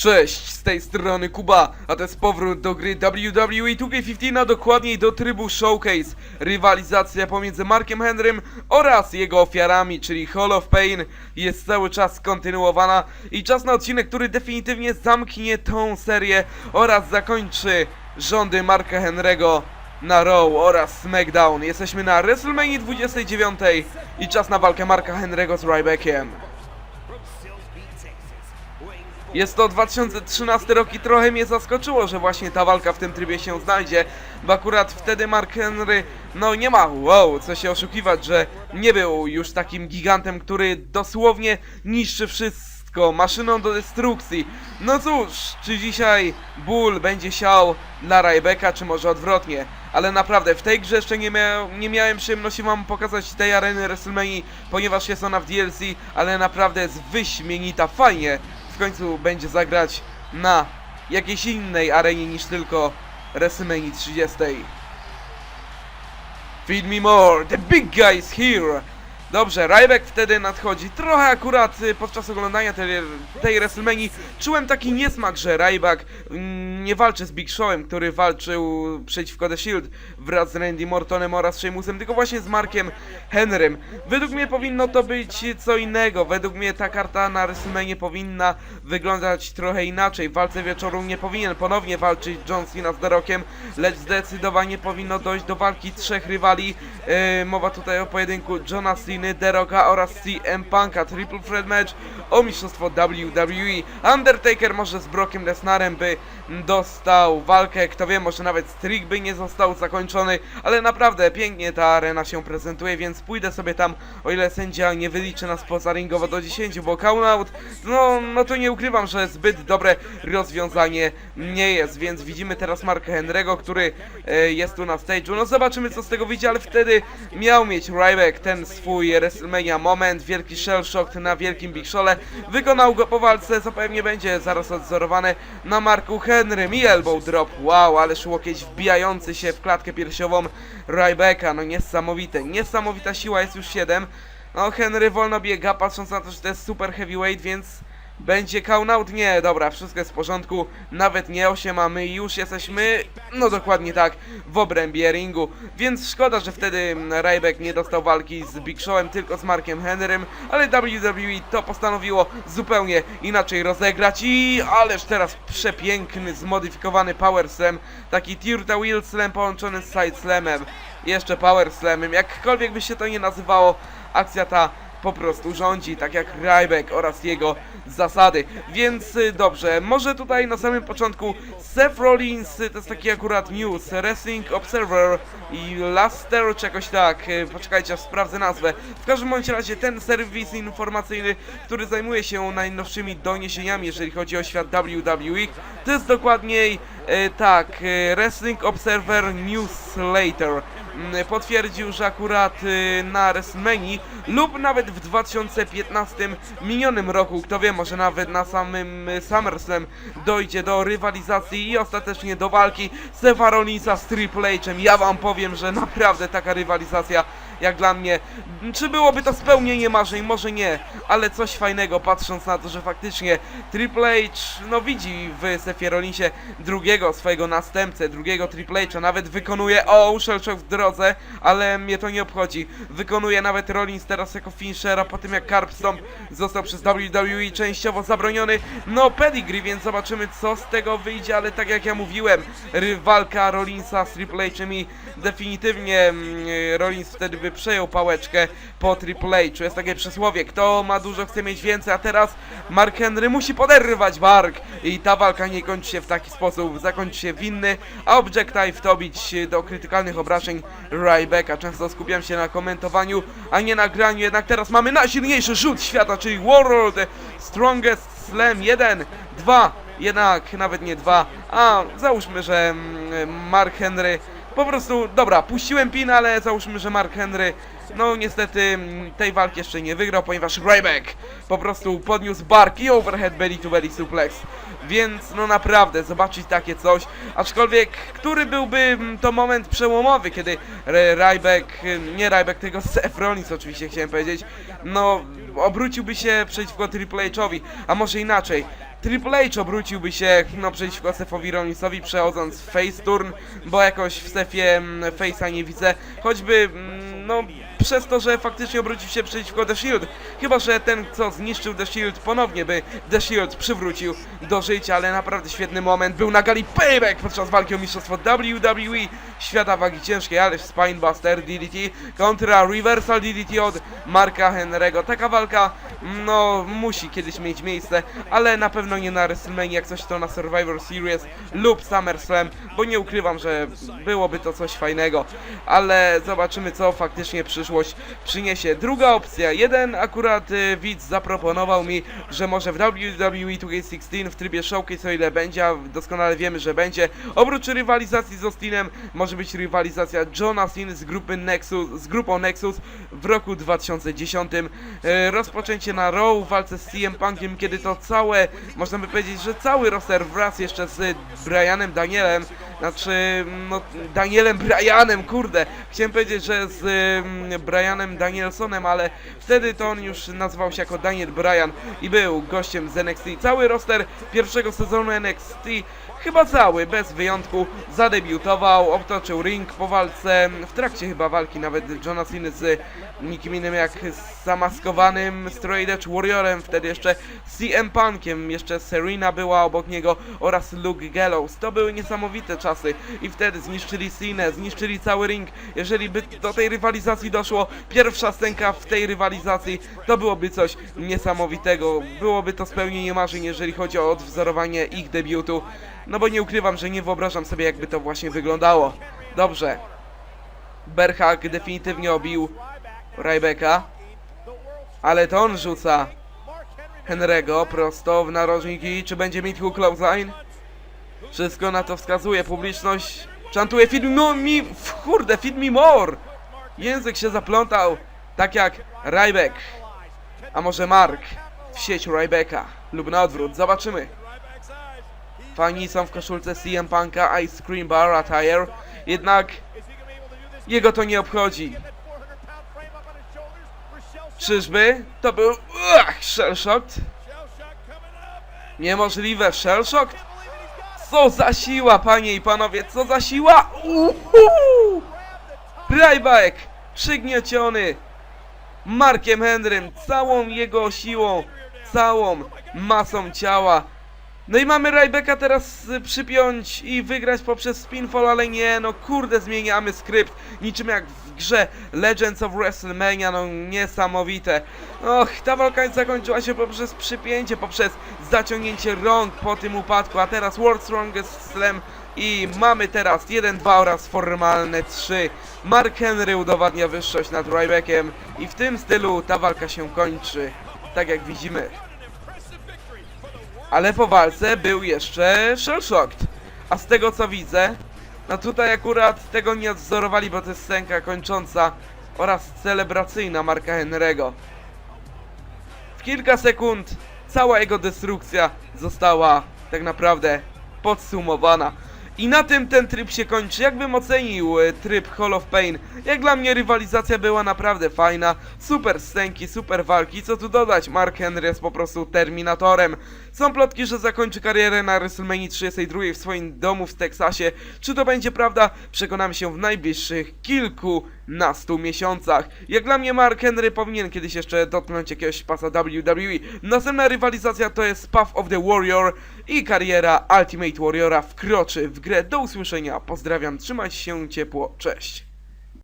Cześć, z tej strony Kuba, a to jest powrót do gry WWE 2K15, a dokładniej do trybu Showcase. Rywalizacja pomiędzy Markiem Henrym oraz jego ofiarami, czyli Hall of Pain jest cały czas kontynuowana i czas na odcinek, który definitywnie zamknie tą serię oraz zakończy rządy Marka Henry'ego na Raw oraz SmackDown. Jesteśmy na WrestleMania 29 i czas na walkę Marka Henry'ego z Rybackiem. Jest to 2013 rok i trochę mnie zaskoczyło, że właśnie ta walka w tym trybie się znajdzie, bo akurat wtedy Mark Henry, no nie ma, wow, co się oszukiwać, że nie był już takim gigantem, który dosłownie niszczy wszystko, maszyną do destrukcji. No cóż, czy dzisiaj ból będzie siał dla Rybeka, czy może odwrotnie? Ale naprawdę, w tej grze jeszcze nie, mia nie miałem przyjemności wam pokazać tej areny WrestleMania, ponieważ jest ona w DLC, ale naprawdę jest wyśmienita, fajnie końcu będzie zagrać na jakiejś innej arenie niż tylko WrestleMania 30. Feed me more, the big guy is here! Dobrze, Ryback wtedy nadchodzi. Trochę akurat y, podczas oglądania tej, tej WrestleMania czułem taki niesmak, że Ryback mm, nie walczy z Big Showem, który walczył przeciwko The Shield wraz z Randy Mortonem oraz Sheamusem, tylko właśnie z Markiem Henrym. Według mnie powinno to być co innego. Według mnie ta karta na WrestleMania powinna wyglądać trochę inaczej. W walce wieczoru nie powinien ponownie walczyć John Cena z The Rockiem, lecz zdecydowanie powinno dojść do walki trzech rywali. Yy, mowa tutaj o pojedynku Johna Cena, The Rocka oraz CM Punka. Triple Threat Match o mistrzostwo WWE. Undertaker może z Brockiem Lesnarem by dostał walkę, kto wie, może nawet streak by nie został zakończony, ale naprawdę pięknie ta arena się prezentuje, więc pójdę sobie tam, o ile sędzia nie wyliczy nas pozaringowo do 10, bo count no, no to nie ukrywam, że zbyt dobre rozwiązanie nie jest, więc widzimy teraz Marka Henry'ego, który e, jest tu na stage'u, no zobaczymy co z tego wyjdzie, ale wtedy miał mieć Ryback ten swój WrestleMania moment, wielki shell shock na wielkim Big Show'le, wykonał go po walce, co pewnie będzie zaraz odzorowane na Marku Henrym. I elbow drop, wow, ależ łokieć wbijający się w klatkę piersiową Rybacka, no niesamowite, niesamowita siła, jest już 7, no Henry wolno biega, patrząc na to, że to jest super heavyweight, więc będzie count Nie, dobra, wszystko jest w porządku. Nawet nie 8, a my już jesteśmy, no dokładnie tak, w obrębie ringu. Więc szkoda, że wtedy mm, Ryback nie dostał walki z Big Showem, tylko z Markiem Henrym, ale WWE to postanowiło zupełnie inaczej rozegrać i ależ teraz przepiękny, zmodyfikowany Power Slam, taki Tirta Wheel Slam połączony z Side Slamem, jeszcze Power Slamem, jakkolwiek by się to nie nazywało, akcja ta po prostu rządzi, tak jak Ryback oraz jego zasady. Więc y, dobrze, może tutaj na samym początku Seth Rollins, y, to jest taki akurat news, Wrestling Observer i Laster, czy jakoś tak, y, poczekajcie, aż sprawdzę nazwę. W każdym bądź razie ten serwis informacyjny, który zajmuje się najnowszymi doniesieniami, jeżeli chodzi o świat WWE, to jest dokładniej, tak, y, Wrestling Observer Newsletter mm, potwierdził, że akurat y, na WrestleMania lub nawet w 2015 minionym roku, kto wie, może nawet na samym SummerSlam dojdzie do rywalizacji i ostatecznie do walki Rollinsa z Triple H'em. Ja wam powiem, że naprawdę taka rywalizacja jak dla mnie, czy byłoby to spełnienie marzeń? Może nie, ale coś fajnego patrząc na to, że faktycznie Triple H, no widzi w Sefie Rollinsie drugiego swojego następcę, drugiego Triple H'a, nawet wykonuje, o, Ushelchok w drodze, ale mnie to nie obchodzi. Wykonuje nawet Rollins teraz jako finishera po tym jak Carp Stomp został przez WWE częściowo zabroniony. No pedigree, więc zobaczymy co z tego wyjdzie, ale tak jak ja mówiłem, rywalka Rollinsa z Triple H'em i definitywnie mm, Rollins wtedy by przejął pałeczkę po Triple H. Jest takie przysłowie, kto ma dużo chce mieć więcej, a teraz Mark Henry musi poderwać bark i ta walka nie kończy się w taki sposób, zakończy się winny, a Objective to bić do krytykalnych obrażeń Rybacka. Często skupiam się na komentowaniu, a nie na graniu, jednak teraz mamy najsilniejszy rzut świata, czyli World Strongest Slam 1, 2, jednak nawet nie 2, a załóżmy, że mm, Mark Henry po prostu, dobra, puściłem pin, ale załóżmy, że Mark Henry, no niestety mm, tej walki jeszcze nie wygrał, ponieważ Ryback po prostu podniósł bark i overhead belly to belly suplex. Więc no naprawdę, zobaczyć takie coś, aczkolwiek, który byłby mm, to moment przełomowy, kiedy Ryback, y, nie Ryback, tylko Seth Rollins oczywiście chciałem powiedzieć, no obróciłby się przeciwko Triple H'owi, a może inaczej. Triple H obróciłby się no, przeciwko Sefowi Rollinsowi przechodząc w face turn, bo jakoś w Sefie mm, face'a nie widzę, choćby mm, no przez to, że faktycznie obrócił się przeciwko The Shield. Chyba, że ten co zniszczył The Shield ponownie by The Shield przywrócił do życia, ale naprawdę świetny moment był na gali Payback podczas walki o mistrzostwo WWE świata wagi ciężkiej, ale Spinebuster DDT kontra Reversal DDT od Marka Henry'ego. Taka walka no musi kiedyś mieć miejsce, ale na pewno nie na WrestleMania, jak coś to na Survivor Series lub SummerSlam, bo nie ukrywam, że byłoby to coś fajnego, ale zobaczymy co faktycznie przyszłość przyniesie. Druga opcja, jeden akurat y, widz zaproponował mi, że może w WWE 2K16 w trybie showcase o ile będzie, a doskonale wiemy, że będzie, oprócz rywalizacji z Austinem, może być rywalizacja Johna Cena z grupy Nexus, z grupą Nexus w roku 2010. E, rozpoczęcie na Raw w walce z CM Punkiem, kiedy to całe, można by powiedzieć, że cały roster wraz jeszcze z Brianem Danielem, znaczy, no, Danielem Bryanem, kurde, chciałem powiedzieć, że z mm, Brianem Danielsonem, ale wtedy to on już nazywał się jako Daniel Bryan i był gościem z NXT. Cały roster pierwszego sezonu NXT Chyba cały, bez wyjątku, zadebiutował, obtoczył ring po walce, w trakcie chyba walki nawet Johna Cena z nikim innym jak zamaskowanym Straight Edge Warriorem, wtedy jeszcze CM Punkiem, jeszcze Serena była obok niego oraz Luke Gallows. To były niesamowite czasy i wtedy zniszczyli Cena, zniszczyli cały ring. Jeżeli by do tej rywalizacji doszło, pierwsza scenka w tej rywalizacji, to byłoby coś niesamowitego. Byłoby to spełnienie marzeń, jeżeli chodzi o odwzorowanie ich debiutu. No bo nie ukrywam, że nie wyobrażam sobie jakby to właśnie wyglądało. Dobrze. Berhak definitywnie obił Rybeka. Ale to on rzuca Henry'ego prosto w narożniki. Czy będzie mieć clothesline? Wszystko na to wskazuje. Publiczność czantuje feed no mi... Kurde, me more! Język się zaplątał. Tak jak Rybek. A może Mark w sieć Rybeka. Lub na odwrót. Zobaczymy. Fani są w koszulce CM Punka Ice Cream Bar Attire, jednak jego to nie obchodzi. Czyżby? To był Ugh, shell shocked? Niemożliwe, shell shocked? Co za siła, panie i panowie, co za siła! Uhu! Ryback przygnieciony Markiem Henrym, całą jego siłą, całą masą ciała. No i mamy Rybeka teraz y, przypiąć i wygrać poprzez pinfall, ale nie, no kurde, zmieniamy skrypt. Niczym jak w grze Legends of WrestleMania, no niesamowite. Och, ta walka zakończyła się poprzez przypięcie, poprzez zaciągnięcie rąk po tym upadku, a teraz World Strongest Slam i mamy teraz 1-2 oraz formalne 3. Mark Henry udowadnia wyższość nad Rybeckiem i w tym stylu ta walka się kończy, tak jak widzimy. Ale po walce był jeszcze Shellshocked. A z tego co widzę, no tutaj akurat tego nie odzorowali, bo to jest scenka kończąca oraz celebracyjna Marka Henry'ego. W kilka sekund cała jego destrukcja została tak naprawdę podsumowana. I na tym ten tryb się kończy. Jakbym ocenił e, tryb Hall of Pain? Jak dla mnie rywalizacja była naprawdę fajna. Super scenki, super walki. Co tu dodać? Mark Henry jest po prostu terminatorem. Są plotki, że zakończy karierę na WrestleMania 32 w swoim domu w Teksasie. Czy to będzie prawda? Przekonamy się w najbliższych kilkunastu miesiącach. Jak dla mnie Mark Henry powinien kiedyś jeszcze dotknąć jakiegoś pasa WWE. Następna rywalizacja to jest Path of the Warrior i kariera Ultimate Warriora wkroczy w grę. Do usłyszenia, pozdrawiam, trzymajcie się ciepło, cześć.